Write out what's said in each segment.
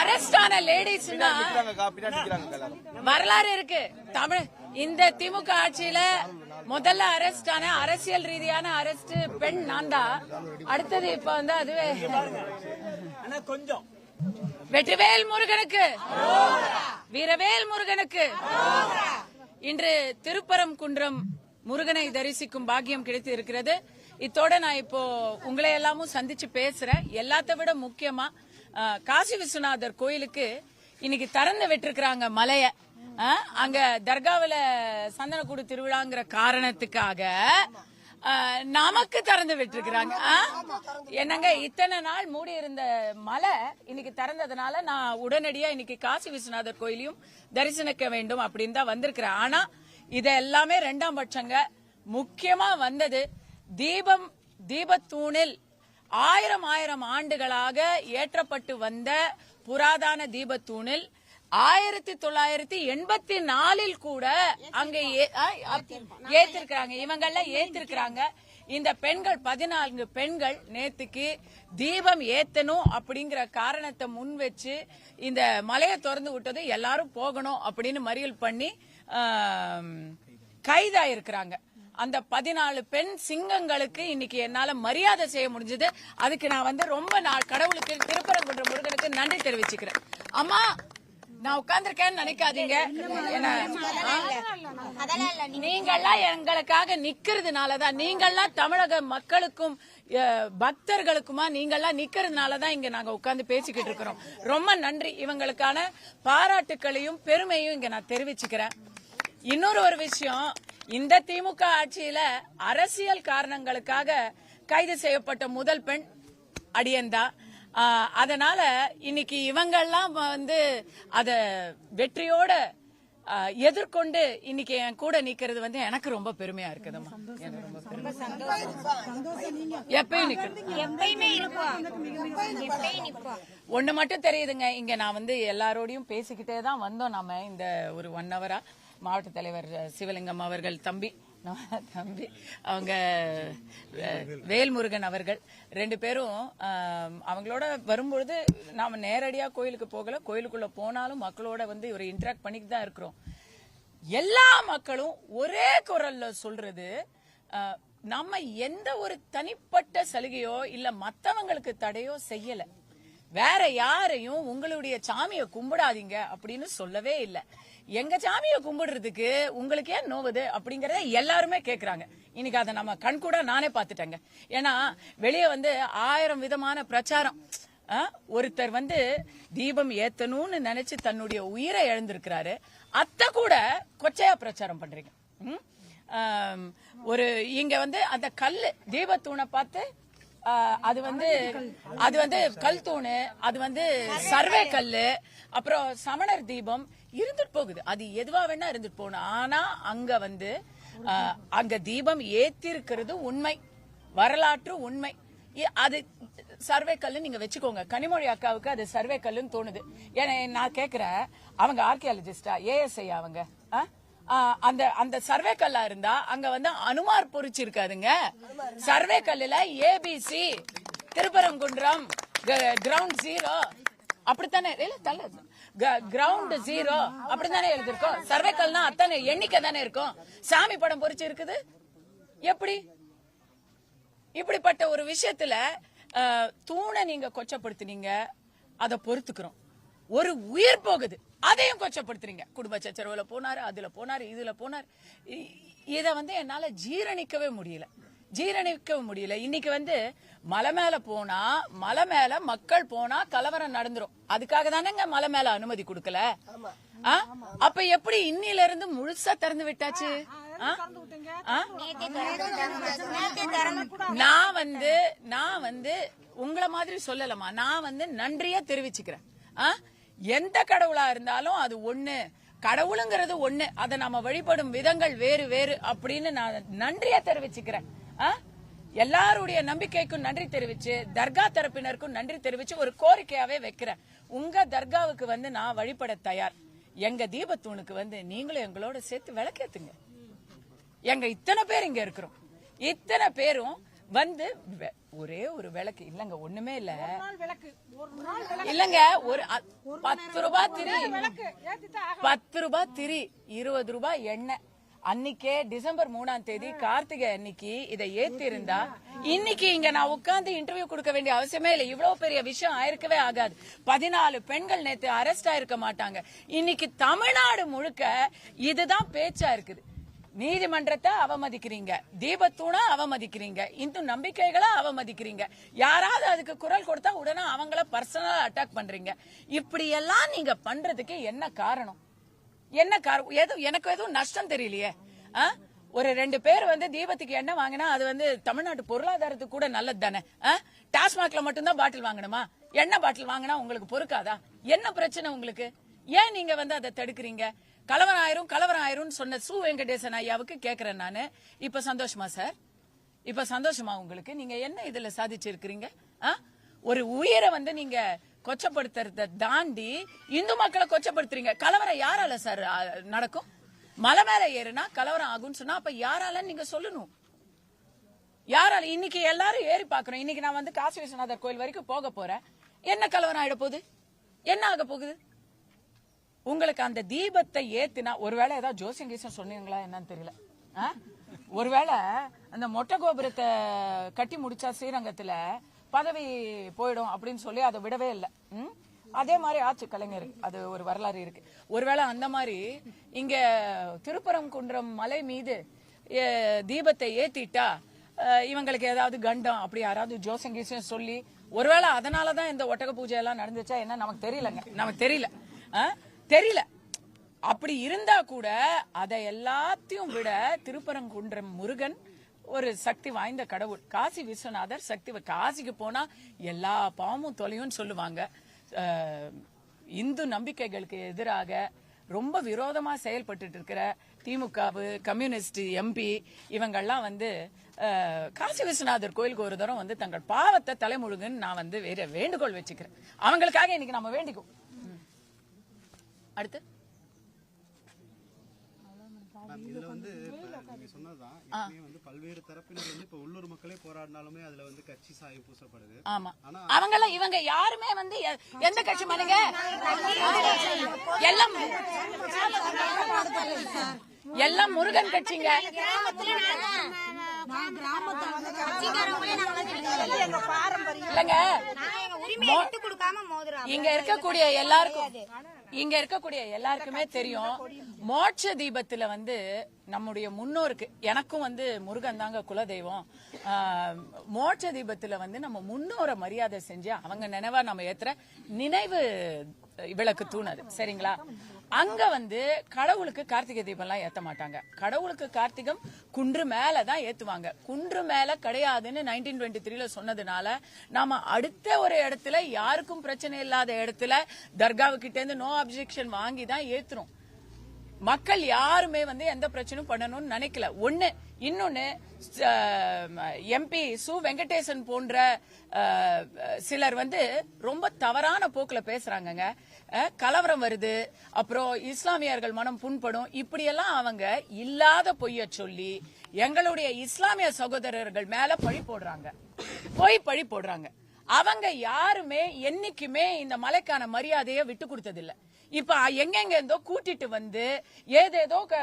Arrest ஆன லேடிஸ்னா வரலாறு இருக்கு. தமிழ் இந்த திமுக ஆட்சியில முதல்ல அரெஸ்ட் ஆன அரசியல் ரீதியான அரெஸ்ட் பெண் நான் தான் அடுத்தது இப்ப வந்து அதுவே கொஞ்சம். வெற்றிவேல் முருகனுக்கு. வீரவேல் முருகனுக்கு. இன்று திருப்பரம் குன்றம் முருகனை தரிசிக்கும் பாக்கியம் கிடைத்து இருக்கிறது இத்தோட நான் இப்போ உங்களை எல்லாமும் சந்திச்சு பேசுறேன். எல்லாத்த விட முக்கியமா காசி விஸ்வநாதர் கோயிலுக்கு இன்னைக்கு திறந்து விட்டுருக்குறாங்க மலைய. அங்க தர்காவில சந்தனக்கூடு திருவிழாங்கிற காரணத்துக்காக நமக்கு திறந்து விட்டுருக்காங்க என்னங்க இத்தனை நாள் மூடி இருந்த மலை இன்னைக்கு திறந்ததுனால நான் உடனடியா இன்னைக்கு காசி விஸ்வநாதர் கோயிலையும் தரிசனிக்க வேண்டும் அப்படின்னு தான் வந்திருக்கிறேன். ஆனா இது எல்லாமே ரெண்டாம் பட்சங்க. முக்கியமா வந்தது தீபம் தீபத்தூணில் ஆயிரம் ஆயிரம் ஆண்டுகளாக ஏற்றப்பட்டு வந்த புராதான தீபத்தூணில் ஆயிரத்தி தொள்ளாயிரத்தி எண்பத்தி நாலில் கூட அங்க ஏ- ஆ, ஏத்திருக்கிறாங்க. இவங்கெல்லாம் ஏத்திருக்கிறாங்க. இந்த பெண்கள் பதினான்கு பெண்கள் நேத்துக்கு தீபம் ஏத்தணும் அப்படிங்கிற காரணத்தை முன் வச்சு இந்த மலையை திறந்து விட்டது எல்லாரும் போகணும் அப்படின்னு மறியல் பண்ணி கைதாயிருக்கிறாங்க. அந்த பதினாலு பெண் சிங்கங்களுக்கு இன்னைக்கு என்னால மரியாதை செய்ய முடிஞ்சது. அதுக்கு நான் வந்து ரொம்ப நான் கடவுளுக்கு திருப்பரங்குன்ற முருகனுக்கு நன்றி தெரிவிச்சுக்கிறேன். அம்மா நான் உட்கார்ந்துருக்கேன்னு நினைக்காதீங்க. நீங்கள்லாம் எங்களுக்காக நிக்கிறதுனாலதான் நீங்கள்லாம் தமிழக மக்களுக்கும் அஹ், பக்தர்களுக்குமா நீங்கள்லாம் நிக்கிறதுனாலதான் இங்க நாங்க உட்கார்ந்து பேசிக்கிட்டு இருக்கிறோம். ரொம்ப நன்றி. இவங்களுக்கான பாராட்டுக்களையும் பெருமையும் இங்க நான் தெரிவிச்சுக்கிறேன். இன்னொரு ஒரு விஷயம் இந்த திமுக ஆட்சியில அரசியல் காரணங்களுக்காக கைது செய்யப்பட்ட முதல் பெண் அடியந்தா. அதனால இன்னைக்கு இவங்கெல்லாம் வந்து அத வெற்றியோட எதிர்கொண்டு இன்னைக்கு என் கூட நிக்கிறது வந்து எனக்கு ரொம்ப பெருமையா பெருமை எப்பயும் நிப்போம். ஒண்ணு மட்டும் தெரியுதுங்க இங்க நான் வந்து எல்லாரோடையும் பேசிக்கிட்டே தான் வந்தோம். நாம இந்த ஒரு ஒன் ஹவரா மாவட்ட தலைவர் சிவலிங்கம் அவர்கள் தம்பி நம்ம தம்பி அவங்க வேல்முருகன் அவர்கள் ரெண்டு பேரும் அவங்களோட வரும்பொழுது நாம நேரடியா கோயிலுக்கு போகல. கோயிலுக்குள்ள போனாலும் மக்களோட வந்து ஒரு இன்டராக்ட் பண்ணிட்டு தான் இருக்கிறோம். எல்லா மக்களும் ஒரே குரல்ல சொல்றது நம்ம எந்த ஒரு தனிப்பட்ட சலுகையோ இல்ல மத்தவங்களுக்கு தடையோ செய்யல. வேற யாரையும் உங்களுடைய சாமியை கும்பிடாதீங்க அப்படின்னு சொல்லவே இல்லை. எங்க சாமியை கும்பிடுறதுக்கு உங்களுக்கு ஏன் நோவுது அப்படிங்கறத எல்லாருமே கேக்குறாங்க. இன்னைக்கு அதை நம்ம கண்கூட நானே பாத்துட்டேங்க ஏன்னா வெளியே வந்து ஆயிரம் விதமான பிரச்சாரம். ஆ, ஒருத்தர் வந்து தீபம் ஏத்தணும்னு நினைச்சு தன்னுடைய உயிரை இழந்திருக்கிறாரு அத்த கூட கொச்சையா பிரச்சாரம் பண்றீங்க. ம்? ஒரு இங்க வந்து அந்த கல் தீபத்தூணை பார்த்து அது வந்து அது வந்து கல் தூணு அது வந்து சர்வே கல்லு அப்புறம் சமணர் தீபம் இருந்துட்டு போகுது. அது எதுவா வேணா இருந்துட்டு போகணும். ஆனா அங்க வந்து அங்க தீபம் ஏத்திருக்கிறது உண்மை. வரலாற்று உண்மை. அது சர்வே கல்லு நீங்க வச்சுக்கோங்க. கனிமொழி அக்காவுக்கு அது சர்வே கல்லுன்னு தோணுது. ஏன்னா நான் கேக்குறேன் அவங்க ஆர்கியாலஜிஸ்டா ஏஎஸ்ஐ அவங்க. ஆ? அந்த அந்த சர்வே கல்லா இருந்தா அங்க வந்து அனுமார் பொறிச்சிருக்காதுங்க. சர்வே கல்லுல ஏபிசி திருப்பரங்குன்றம் கிரவுண்ட் ஜீரோ அப்படித்தானே? இல்ல தள்ள. கிரவுண்ட் ஜீரோ அப்படித்தானே எழுதிருக்கோம் சர்வே அத்தனை எண்ணிக்கை தானே இருக்கும். சாமி படம் பொறிச்சு இருக்குது? எப்படி? இப்படிப்பட்ட ஒரு விஷயத்துல தூணை நீங்க கொச்சப்படுத்துனீங்க அதை பொறுத்துக்கிறோம். ஒரு உயிர் போகுது அதையும் கொச்சப்படுத்துறீங்க. குடும்ப சச்சரவுல போனாரு அதுல போனாரு இதுல போனாரு. இதை இத வந்து என்னால ஜீரணிக்கவே முடியல. ஜீரணிக்கவே முடியல. இன்னைக்கு வந்து மலை மேல போனா மலை மேல மக்கள் போனா கலவரம் நடந்துரும். அதுக்காக தானேங்க மலை மேல அனுமதி கொடுக்கல? அப்ப எப்படி இன்னில இருந்து முழுசா திறந்து விட்டாச்சு? நான் வந்து நான் வந்து உங்கள மாதிரி சொல்லலமா நான் வந்து நன்றியா தெரிவிச்சுக்கிறேன்? எந்த கடவுளா இருந்தாலும் அது ஒண்ணு. கடவுளுங்கிறது ஒண்ணு. அதை நம்ம வழிபடும் விதங்கள் வேறு வேறு அப்படின்னு நான் நன்றியா தெரிவிச்சுக்கிறேன்? எல்லாருடைய நம்பிக்கைக்கும் நன்றி தெரிவிச்சு தர்கா தரப்பினருக்கும் நன்றி தெரிவிச்சு ஒரு கோரிக்கையாவே வைக்கிறேன். உங்க தர்காவுக்கு வந்து நான் வழிபட தயார். எங்க தீபத்தூணுக்கு வந்து நீங்களும் எங்களோட சேர்த்து விளக்கேத்துங்க. எங்க இத்தனை பேர் இங்க இருக்கிறோம். இத்தனை பேரும் வந்து ஒரே ஒரு விளக்கு. இல்லங்க ஒண்ணுமே இல்ல. இல்லங்க ஒரு பத்து ரூபாய் திரி. பத்து ரூபாய் திரி. இருபது ரூபாய் எண்ணெய். அன்னைக்கே டிசம்பர் மூணாம் தேதி கார்த்திகை அன்னைக்கு இதை ஏத்தி இருந்தா இன்னைக்கு இங்க நான் உட்கார்ந்து இன்டர்வியூ கொடுக்க வேண்டிய அவசியமே இல்லை. இவ்வளவு பெரிய விஷயம் ஆயிருக்கவே ஆகாது. பதினாலு பெண்கள் நேத்து அரெஸ்ட் ஆயிருக்க மாட்டாங்க. இன்னைக்கு தமிழ்நாடு முழுக்க இதுதான் பேச்சா இருக்குது. நீதிமன்றத்தை அவமதிக்கிறீங்க. தீபத்தூணா அவமதிக்கிறீங்க. இந்து நம்பிக்கைகளை அவமதிக்கிறீங்க. யாராவது அதுக்கு குரல் கொடுத்தா உடனே அவங்கள பர்சனலா அட்டாக் பண்றீங்க. இப்படி எல்லாம் நீங்க பண்றதுக்கு என்ன காரணம்? என்ன கார் எதுவும் எனக்கு எதுவும் நஷ்டம் தெரியலையே. ஆ? ஒரு ரெண்டு பேர் வந்து தீபத்துக்கு எண்ணெய் வாங்கினா அது வந்து தமிழ்நாட்டு பொருளாதாரத்துக்கு கூட நல்லது தானே? ஆ? டாஸ்மாக்ல மட்டும்தான் பாட்டில் வாங்கணுமா? எண்ணெய் பாட்டில் வாங்கினா உங்களுக்கு பொறுக்காதா? என்ன பிரச்சனை உங்களுக்கு? ஏன் நீங்க வந்து அதை தடுக்கிறீங்க? கலவரம் ஆயிரும் கலவரம் ஆயிரும்னு சொன்ன சு வெங்கடேசன் ஐயாவுக்கு கேக்குறேன் நானு. இப்ப சந்தோஷமா சார்? இப்ப சந்தோஷமா உங்களுக்கு? நீங்க என்ன இதுல சாதிச்சிருக்கிறீங்க? ஆ? ஒரு உயிரை வந்து நீங்க கொச்சப்படுத்துறத தாண்டி இந்து மக்களை கொச்சப்படுத்துறீங்க. கலவரம் யாரால சார் நடக்கும்? மலை மேல ஏறுனா கலவரம் ஆகும்னு சொன்னா அப்ப யாரால நீங்க சொல்லணும். யாரால? இன்னைக்கு எல்லாரும் ஏறி பாக்குறோம் இன்னைக்கு நான் வந்து காசி விஸ்வநாதர் கோயில் வரைக்கும் போக போறேன். என்ன கலவரம் ஆயிட போகுது? என்ன ஆக போகுது? உங்களுக்கு அந்த தீபத்தை ஏத்தினா ஒருவேளை ஏதாவது ஜோசியம் கீசம் சொன்னீங்களா என்னன்னு தெரியல. ஆ? ஒருவேளை அந்த மொட்டை கோபுரத்தை கட்டி முடிச்சா ஸ்ரீரங்கத்துல பதவி போயிடும் அப்படின்னு சொல்லி அதை விடவே இல்லை. ம்? அதே மாதிரி ஆச்சு கலைஞர் அது ஒரு வரலாறு இருக்கு. ஒருவேளை அந்த மாதிரி இங்க திருப்பரங்குன்றம் மலை மீது தீபத்தை ஏத்திட்டா இவங்களுக்கு ஏதாவது கண்டம் அப்படி யாராவது ஜோசங்கீசம் சொல்லி ஒருவேளை அதனாலதான் இந்த ஒட்டக பூஜை எல்லாம் நடந்துச்சா என்ன நமக்கு தெரியலங்க. நமக்கு தெரியல. ஆ? தெரியல. அப்படி இருந்தா கூட அதை எல்லாத்தையும் விட திருப்பரங்குன்றம் முருகன் ஒரு சக்தி வாய்ந்த கடவுள். காசி விஸ்வநாதர் சக்தி காசிக்கு போனா எல்லா பாவமும் தொலையும் சொல்லுவாங்க. இந்து நம்பிக்கைகளுக்கு எதிராக ரொம்ப விரோதமா செயல்பட்டு இருக்கிற திமுக கம்யூனிஸ்ட் எம்பி இவங்கெல்லாம் வந்து காசி விஸ்வநாதர் கோயிலுக்கு ஒரு தரம் வந்து தங்கள் பாவத்தை தலைமுழுகுன்னு நான் வந்து வேற வேண்டுகோள் வச்சுக்கிறேன். அவங்களுக்காக இன்னைக்கு நம்ம வேண்டிக்கோ அடுத்து? மேம், இதுல வந்து நீங்க சொன்னதுதான். எப்பயுமே வந்து பல்வேறு தரப்பினர் வந்து இப்ப உள்ளூர் மக்களே போராடினாலுமே அதுல வந்து கட்சி சாயம் பூசப்படுது. ஆமா. அவங்க இவங்க யாருமே வந்து எந்த கட்சி மனுங்க எல்லாம் எல்லாம் முருகன் கட்சிங்க. இல்லங்க. நான் எங்க உரிமையை விட்டு கொடுக்காம மோதுறோம் இங்க இருக்கக்கூடிய எல்லாருக்கும். இங்க இருக்கக்கூடிய எல்லாருக்குமே தெரியும். மோட்ச தீபத்துல வந்து நம்முடைய முன்னோருக்கு எனக்கும் வந்து முருகன் தாங்க குலதெய்வம். மோட்ச தீபத்துல வந்து நம்ம முன்னோரை மரியாதை செஞ்சு அவங்க நினைவா நம்ம ஏத்துற நினைவு விளக்கு தூணது சரிங்களா? அங்க வந்து கடவுளுக்கு கார்த்திகை தீபம் எல்லாம் ஏத்த மாட்டாங்க. கடவுளுக்கு கார்த்திகம் குன்று மேல தான் ஏத்துவாங்க. குன்று மேல கிடையாதுன்னு நைன்டீன் டுவெண்ட்டி த்ரீல சொன்னதுனால நாம அடுத்த ஒரு இடத்துல யாருக்கும் பிரச்சனை இல்லாத இடத்துல தர்காவுக்கிட்ட இருந்து நோ அப்ஜெக்ஷன் வாங்கி தான் ஏத்துறோம். மக்கள் யாருமே வந்து எந்த பிரச்சனையும் பண்ணணும்னு நினைக்கல. ஒண்ணு இன்னொன்னு எம்பி சு வெங்கடேசன் போன்ற சிலர் வந்து ரொம்ப தவறான போக்குல பேசுறாங்கங்க. கலவரம் வருது அப்புறம் இஸ்லாமியர்கள் மனம் புண்படும் இப்படியெல்லாம் அவங்க இல்லாத பொய்ய சொல்லி எங்களுடைய இஸ்லாமிய சகோதரர்கள் மேல பழி போடுறாங்க. பொய் பழி போடுறாங்க. அவங்க யாருமே என்னைக்குமே இந்த மலைக்கான மரியாதையை விட்டு கொடுத்ததில்ல. இப்ப எங்கெங்க இருந்தோ கூட்டிட்டு வந்து ஏதேதோ க-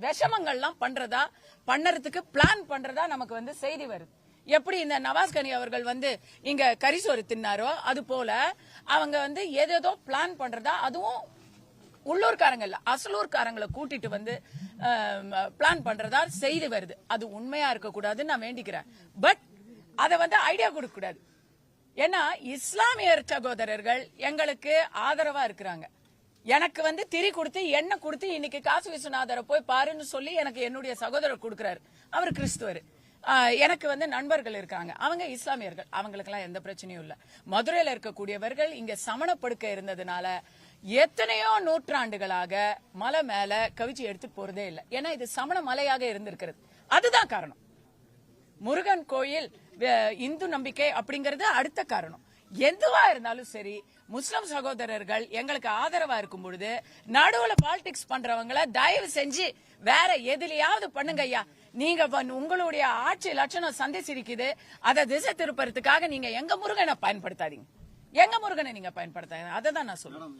விஷமங்கள்லாம் பண்றதா பண்ணறதுக்கு பிளான் பண்றதா நமக்கு வந்து செய்தி வருது. எப்படி இந்த நவாஸ் கனி அவர்கள் வந்து இங்க கரிசோறு தின்னாரோ அது போல அவங்க வந்து ஏதேதோ பிளான் பண்றதா அதுவும் உள்ளூர்காரங்க இல்ல அசலூர்காரங்களை கூட்டிட்டு வந்து பிளான் பண்றதா செய்தி வருது. அது உண்மையா இருக்க கூடாதுன்னு நான் வேண்டிக்கிறேன். பட் அதை வந்து ஐடியா கொடுக்க கூடாது ஏன்னா இஸ்லாமியர் சகோதரர்கள் எங்களுக்கு ஆதரவா இருக்கிறாங்க. எனக்கு வந்து திரி கொடுத்து எண்ணெய் கொடுத்து இன்னைக்கு காசு விஸ்வநாதரை போய் பாருன்னு சொல்லி எனக்கு என்னுடைய சகோதரர் கொடுக்குறாரு. அவர் கிறிஸ்துவர். எனக்கு வந்து நண்பர்கள் இருக்காங்க. அவங்க இஸ்லாமியர்கள். அவங்களுக்கெல்லாம் எந்த பிரச்சனையும் இல்லை. மதுரையில் இருக்கக்கூடியவர்கள் இங்க சமணப்படுக்க இருந்ததுனால எத்தனையோ நூற்றாண்டுகளாக மலை மேல கவிச்சு எடுத்துட்டு போறதே இல்லை. ஏன்னா இது சமண மலையாக இருந்திருக்கிறது. அதுதான் காரணம். முருகன் கோயில் இந்து நம்பிக்கை அப்படிங்கறது அடுத்த காரணம். எதுவா இருந்தாலும் சரி முஸ்லிம் சகோதரர்கள் எங்களுக்கு ஆதரவா இருக்கும் பொழுது நடுவுல பாலிடிக்ஸ் பண்றவங்கள தயவு செஞ்சு வேற எதுலயாவது பண்ணுங்க ஐயா. நீங்க உங்களுடைய ஆட்சி லட்சணம் சந்திச்சிருக்குது அதை திசை திருப்பறதுக்காக நீங்க எங்க முருகனை பயன்படுத்தாதீங்க. எங்க முருகனை நீங்க பயன்படுத்தாதீங்க. அதை தான் நான் சொல்லுவேன்